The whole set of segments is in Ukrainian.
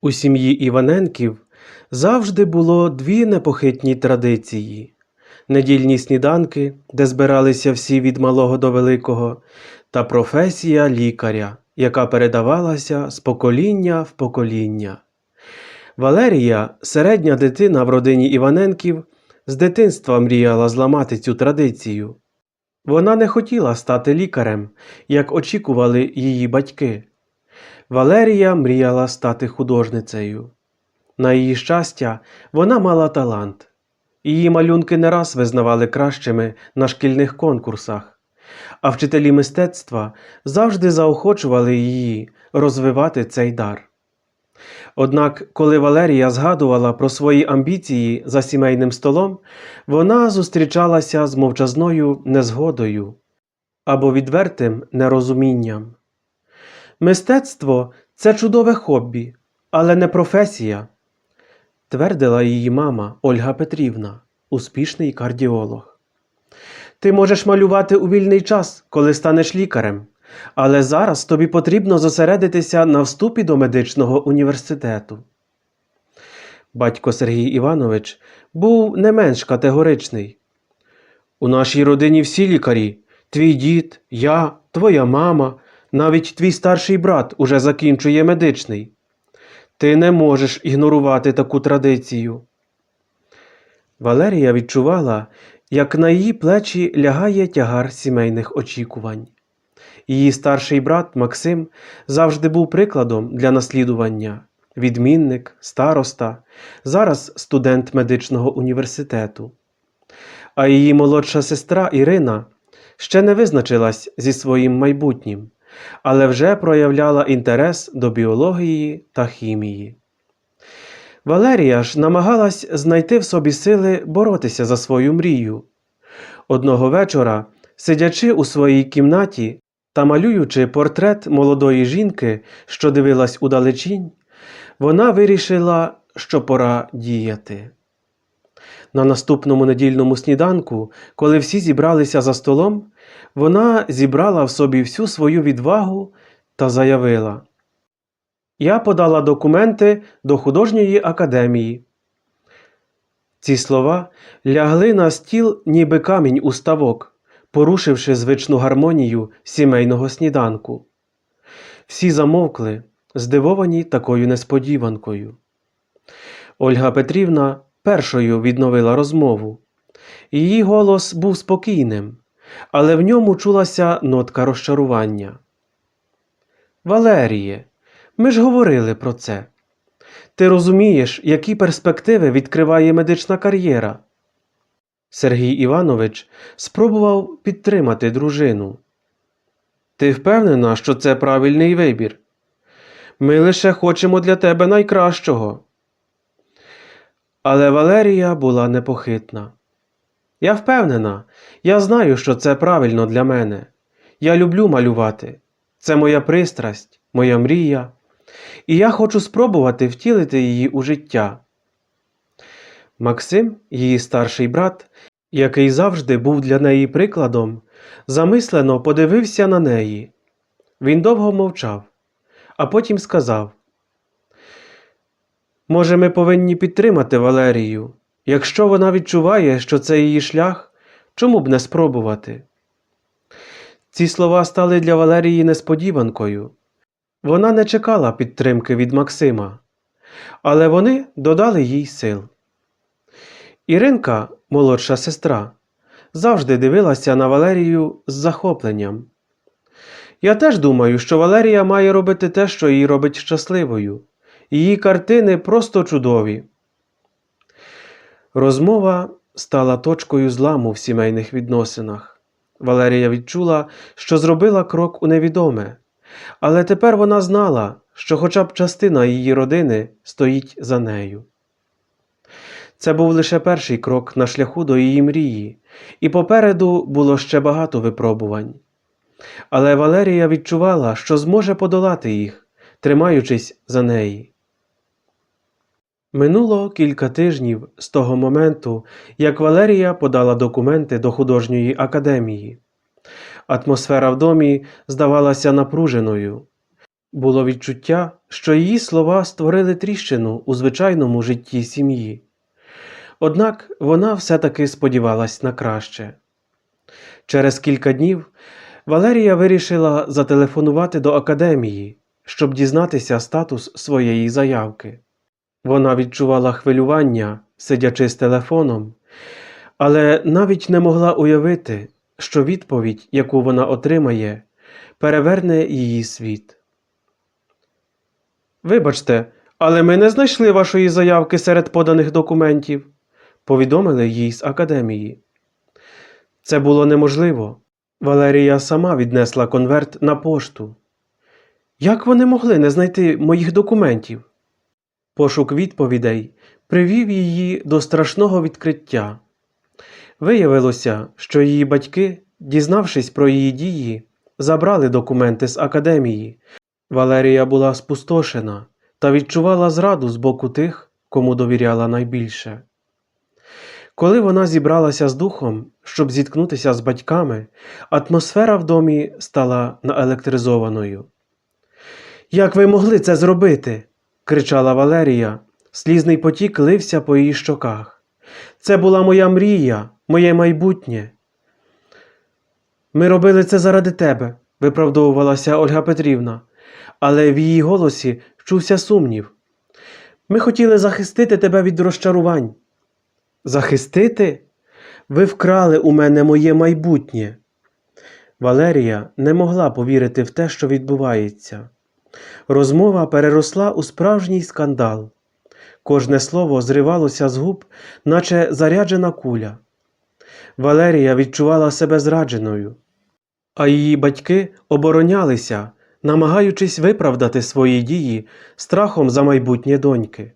У сім'ї Іваненків завжди було дві непохитні традиції: недільні сніданки, де збиралися всі від малого до великого, та професія лікаря, яка передавалася з покоління в покоління. Валерія, середня дитина в родині Іваненків, з дитинства мріяла зламати цю традицію. Вона не хотіла стати лікарем, як очікували її батьки. Валерія мріяла стати художницею. На її щастя, вона мала талант. Її малюнки не раз визнавали кращими на шкільних конкурсах, а вчителі мистецтва завжди заохочували її розвивати цей дар. Однак, коли Валерія згадувала про свої амбіції за сімейним столом, вона зустрічалася з мовчазною незгодою або відвертим нерозумінням. Мистецтво це чудове хобі, але не професія, твердила її мама Ольга Петрівна, успішний кардіолог. Ти можеш малювати у вільний час, коли станеш лікарем, але зараз тобі потрібно зосередитися на вступі до медичного університету. Батько Сергій Іванович був не менш категоричний. У нашій родині всі лікарі твій дід, я, твоя мама, навіть твій старший брат уже закінчує медичний. Ти не можеш ігнорувати таку традицію. Валерія відчувала, як на її плечі лягає тягар сімейних очікувань. Її старший брат Максим завжди був прикладом для наслідування відмінник, староста, зараз студент медичного університету. А її молодша сестра Ірина ще не визначилась зі своїм майбутнім, але вже проявляла інтерес до біології та хімії. Валерія ж намагалась знайти в собі сили боротися за свою мрію. Одного вечора, сидячи у своїй кімнаті та малюючи портрет молодої жінки, що дивилась удалечінь, вона вирішила, що пора діяти. На наступному недільному сніданку, коли всі зібралися за столом, вона зібрала в собі всю свою відвагу та заявила: Я подала документи до художньої академії. Ці слова лягли на стіл, ніби камінь у ставок, порушивши звичну гармонію сімейного сніданку. Всі замовкли, здивовані такою несподіванкою. Ольга Петрівна першою відновила розмову. Її голос був спокійним, але в ньому чулася нотка розчарування. Валеріє, ми ж говорили про це. Ти розумієш, які перспективи відкриває медична кар'єра? Сергій Іванович спробував підтримати дружину. Ти впевнена, що це правильний вибір? Ми лише хочемо для тебе найкращого. Але Валерія була непохитна. Я впевнена, я знаю, що це правильно для мене. Я люблю малювати. Це моя пристрасть, моя мрія, і я хочу спробувати втілити її у життя. Максим, її старший брат, який завжди був для неї прикладом, замислено подивився на неї. Він довго мовчав, а потім сказав: Може, ми повинні підтримати Валерію. Якщо вона відчуває, що це її шлях, чому б не спробувати? Ці слова стали для Валерії несподіванкою. Вона не чекала підтримки від Максима, але вони додали їй сил. Іринка, молодша сестра, завжди дивилася на Валерію з захопленням. Я теж думаю, що Валерія має робити те, що її робить щасливою. Її картини просто чудові. Розмова стала точкою зламу в сімейних відносинах. Валерія відчула, що зробила крок у невідоме, але тепер вона знала, що хоча б частина її родини стоїть за нею. Це був лише перший крок на шляху до її мрії, і попереду було ще багато випробувань. Але Валерія відчувала, що зможе подолати їх, тримаючись за неї. Минуло кілька тижнів з того моменту, як Валерія подала документи до художньої академії. Атмосфера в домі здавалася напруженою. Було відчуття, що її слова створили тріщину у звичайному житті сім'ї. Однак вона все-таки сподівалась на краще. Через кілька днів Валерія вирішила зателефонувати до академії, щоб дізнатися статус своєї заявки. Вона відчувала хвилювання, сидячи з телефоном, але навіть не могла уявити, що відповідь, яку вона отримає, переверне її світ. Вибачте, але ми не знайшли вашої заявки серед поданих документів, повідомили їй з академії. Це було неможливо. Валерія сама віднесла конверт на пошту. Як вони могли не знайти моїх документів? Пошук відповідей привів її до страшного відкриття. Виявилося, що її батьки, дізнавшись про її дії, забрали документи з академії. Валерія була спустошена та відчувала зраду з боку тих, кому довіряла найбільше. Коли вона зібралася з духом, щоб зіткнутися з батьками, атмосфера в домі стала наелектризованою. Як ви могли це зробити? Кричала Валерія. Слізний потік лився по її щоках. Це була моя мрія, моє майбутнє. Ми робили це заради тебе, виправдовувалася Ольга Петрівна, але в її голосі чувся сумнів. Ми хотіли захистити тебе від розчарувань. Захистити? Ви вкрали у мене моє майбутнє. Валерія не могла повірити в те, що відбувається. Розмова переросла у справжній скандал. Кожне слово зривалося з губ, наче заряджена куля. Валерія відчувала себе зрадженою, а її батьки оборонялися, намагаючись виправдати свої дії страхом за майбутнє доньки.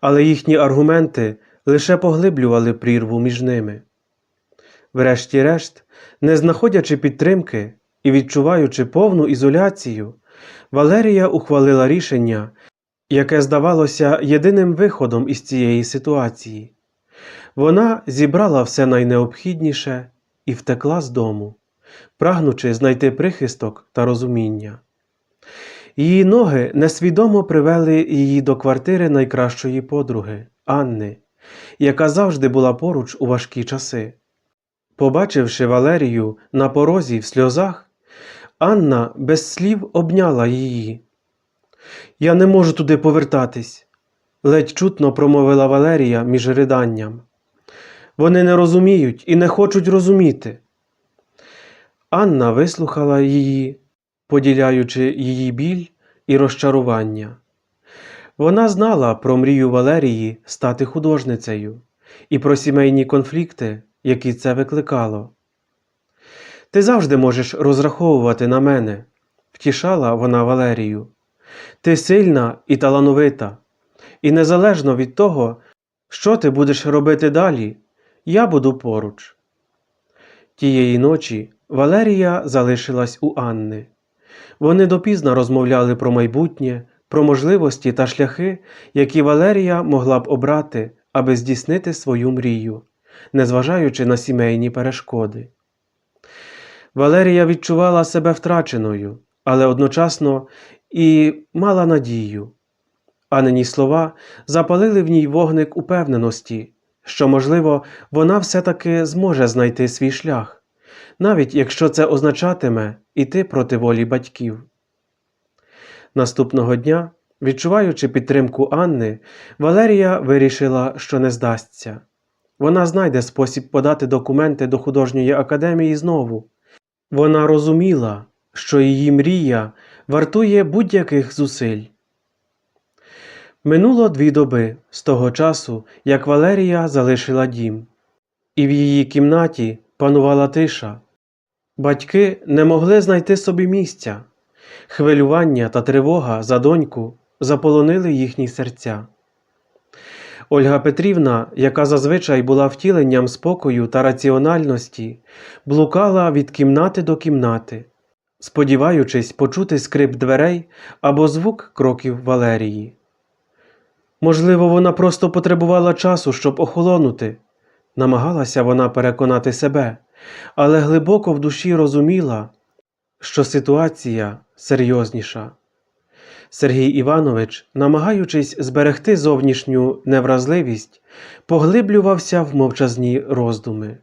Але їхні аргументи лише поглиблювали прірву між ними. Врешті-решт, не знаходячи підтримки і відчуваючи повну ізоляцію, Валерія ухвалила рішення, яке здавалося єдиним виходом із цієї ситуації. Вона зібрала все найнеобхідніше і втекла з дому, прагнучи знайти прихисток та розуміння. Її ноги несвідомо привели її до квартири найкращої подруги Анни, яка завжди була поруч у важкі часи. Побачивши Валерію на порозі в сльозах, Анна без слів обняла її. Я не можу туди повертатись, ледь чутно промовила Валерія між риданням. Вони не розуміють і не хочуть розуміти. Анна вислухала її, поділяючи її біль і розчарування. Вона знала про мрію Валерії стати художницею і про сімейні конфлікти, які це викликало. Ти завжди можеш розраховувати на мене, втішала вона Валерію. Ти сильна і талановита, і незалежно від того, що ти будеш робити далі, я буду поруч. Тієї ночі Валерія залишилась у Анни. Вони допізно розмовляли про майбутнє, про можливості та шляхи, які Валерія могла б обрати, аби здійснити свою мрію, незважаючи на сімейні перешкоди. Валерія відчувала себе втраченою, але одночасно і мала надію. Анені слова запалили в ній вогник упевненості, що, можливо, вона все-таки зможе знайти свій шлях, навіть якщо це означатиме іти проти волі батьків. Наступного дня, відчуваючи підтримку Анни, Валерія вирішила, що не здасться. Вона знайде спосіб подати документи до художньої академії знову. Вона розуміла, що її мрія вартує будь-яких зусиль. Минуло дві доби з того часу, як Валерія залишила дім, і в її кімнаті панувала тиша. Батьки не могли знайти собі місця. Хвилювання та тривога за доньку заполонили їхні серця. Ольга Петрівна, яка зазвичай була втіленням спокою та раціональності, блукала від кімнати до кімнати, сподіваючись почути скрип дверей або звук кроків Валерії. Можливо, вона просто потребувала часу, щоб охолонути, намагалася вона переконати себе, але глибоко в душі розуміла, що ситуація серйозніша. Сергій Іванович, намагаючись зберегти зовнішню невразливість, поглиблювався в мовчазні роздуми,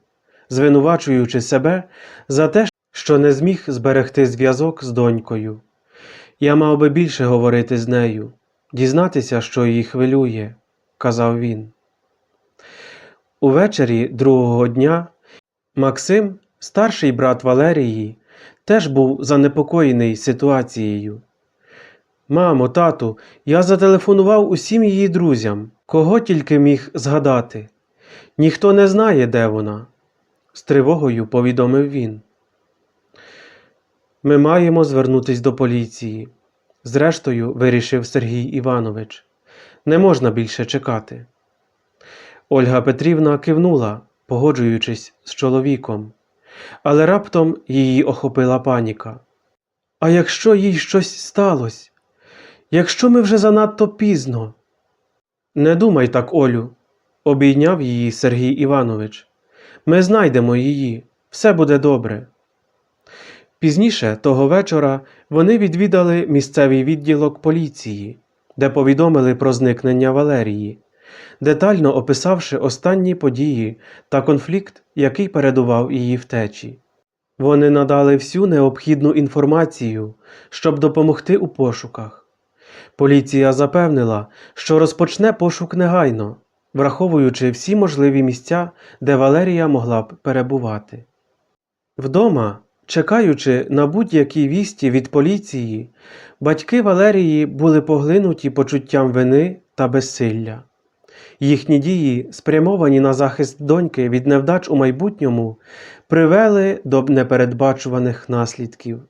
звинувачуючи себе за те, що не зміг зберегти зв'язок з донькою. Я мав би більше говорити з нею, дізнатися, що її хвилює, казав він. Увечері другого дня Максим, старший брат Валерії, теж був занепокоєний ситуацією. Мамо, тату, я зателефонував усім її друзям, кого тільки міг згадати. Ніхто не знає, де вона, з тривогою повідомив він. Ми маємо звернутись до поліції. Зрештою, вирішив Сергій Іванович. Не можна більше чекати. Ольга Петрівна кивнула, погоджуючись з чоловіком, але раптом її охопила паніка. А якщо їй щось сталося? Якщо ми вже занадто пізно? Не думай так, Олю, обійняв її Сергій Іванович. Ми знайдемо її, все буде добре. Пізніше того вечора вони відвідали місцевий відділок поліції, де повідомили про зникнення Валерії, детально описавши останні події та конфлікт, який передував її втечі. Вони надали всю необхідну інформацію, щоб допомогти у пошуках. Поліція запевнила, що розпочне пошук негайно, враховуючи всі можливі місця, де Валерія могла б перебувати. Вдома, чекаючи на будь-які вісті від поліції, батьки Валерії були поглинуті почуттям вини та безсилля. Їхні дії, спрямовані на захист доньки від невдач у майбутньому, привели до непередбачуваних наслідків.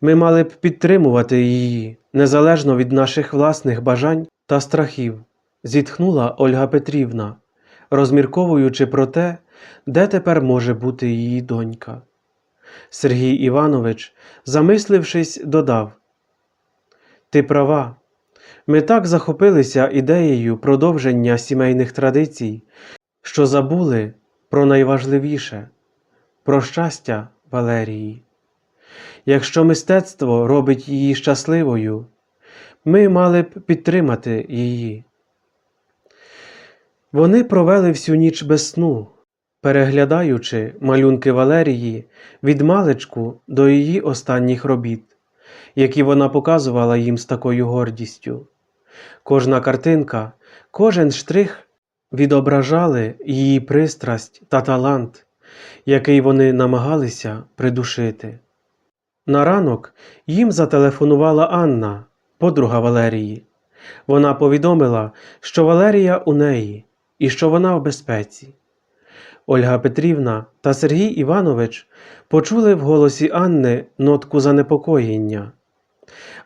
Ми мали б підтримувати її незалежно від наших власних бажань та страхів, зітхнула Ольга Петрівна, розмірковуючи про те, де тепер може бути її донька. Сергій Іванович, замислившись, додав: Ти права. Ми так захопилися ідеєю продовження сімейних традицій, що забули про найважливіше про щастя Валерії. Якщо мистецтво робить її щасливою, ми мали б підтримати її. Вони провели всю ніч без сну, переглядаючи малюнки Валерії від маличку до її останніх робіт, які вона показувала їм з такою гордістю. Кожна картинка, кожен штрих відображали її пристрасть та талант, який вони намагалися придушити. На ранок їм зателефонувала Анна, подруга Валерії. Вона повідомила, що Валерія у неї і що вона в безпеці. Ольга Петрівна та Сергій Іванович почули в голосі Анни нотку занепокоєння,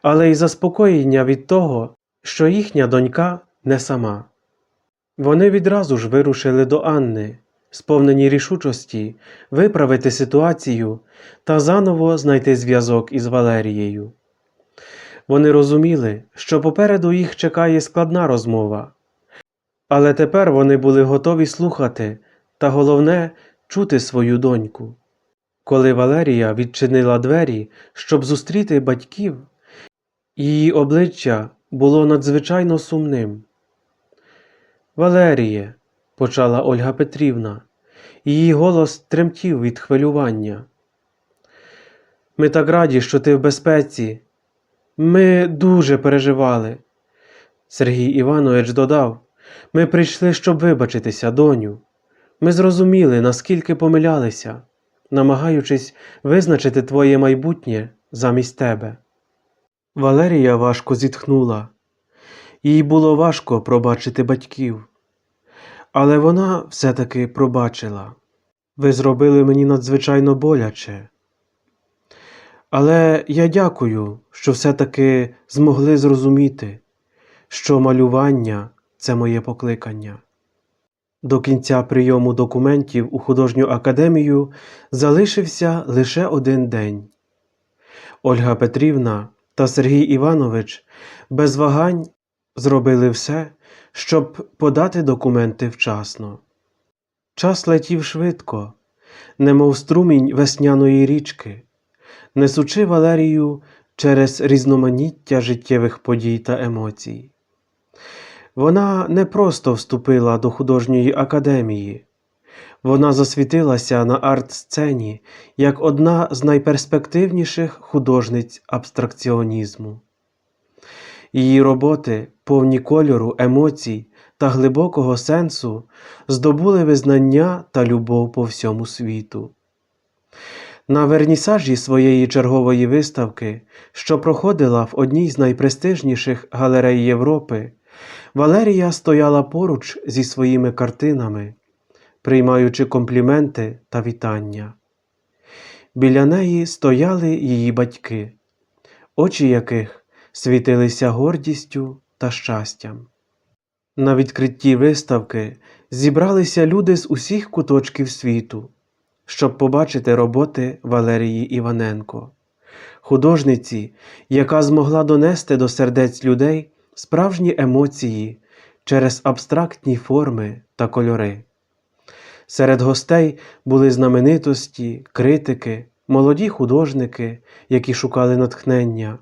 але й заспокоєння від того, що їхня донька не сама. Вони відразу ж вирушили до Анни, сповнені рішучості виправити ситуацію та заново знайти зв'язок із Валерією. Вони розуміли, що попереду їх чекає складна розмова, але тепер вони були готові слухати та головне чути свою доньку. Коли Валерія відчинила двері, щоб зустріти батьків, її обличчя було надзвичайно сумним. Валеріє, почала Ольга Петрівна, її голос тремтів від хвилювання. Ми так раді, що ти в безпеці. Ми дуже переживали. Сергій Іванович додав, ми прийшли, щоб вибачитися, доню. Ми зрозуміли, наскільки помилялися, намагаючись визначити твоє майбутнє замість тебе. Валерія важко зітхнула. Їй було важко пробачити батьків, але вона все-таки пробачила. Ви зробили мені надзвичайно боляче. Але я дякую, що все-таки змогли зрозуміти, що малювання це моє покликання. До кінця прийому документів у художню академію залишився лише один день. Ольга Петрівна та Сергій Іванович без вагань зробили все, щоб подати документи вчасно. Час летів швидко, немов струмінь весняної річки, несучи Валерію через різноманіття життєвих подій та емоцій. Вона не просто вступила до художньої академії, вона засвітилася на арт-сцені як одна з найперспективніших художниць абстракціонізму. Її роботи, повні кольору, емоцій та глибокого сенсу, здобули визнання та любов по всьому світу. На вернісажі своєї чергової виставки, що проходила в одній з найпрестижніших галерей Європи, Валерія стояла поруч зі своїми картинами, приймаючи компліменти та вітання. Біля неї стояли її батьки, очі яких світилися гордістю та щастям. На відкритті виставки зібралися люди з усіх куточків світу, щоб побачити роботи Валерії Іваненко, художниці, яка змогла донести до сердець людей справжні емоції через абстрактні форми та кольори. Серед гостей були знаменитості, критики, молоді художники, які шукали натхнення,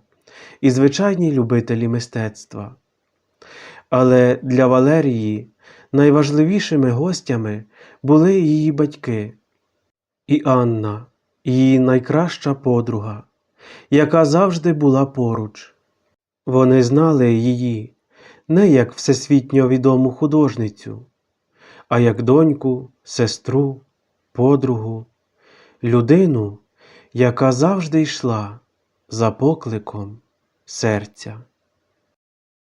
і звичайні любителі мистецтва. Але для Валерії найважливішими гостями були її батьки і Анна, її найкраща подруга, яка завжди була поруч. Вони знали її не як всесвітньо відому художницю, а як доньку, сестру, подругу, людину, яка завжди йшла за покликом серця.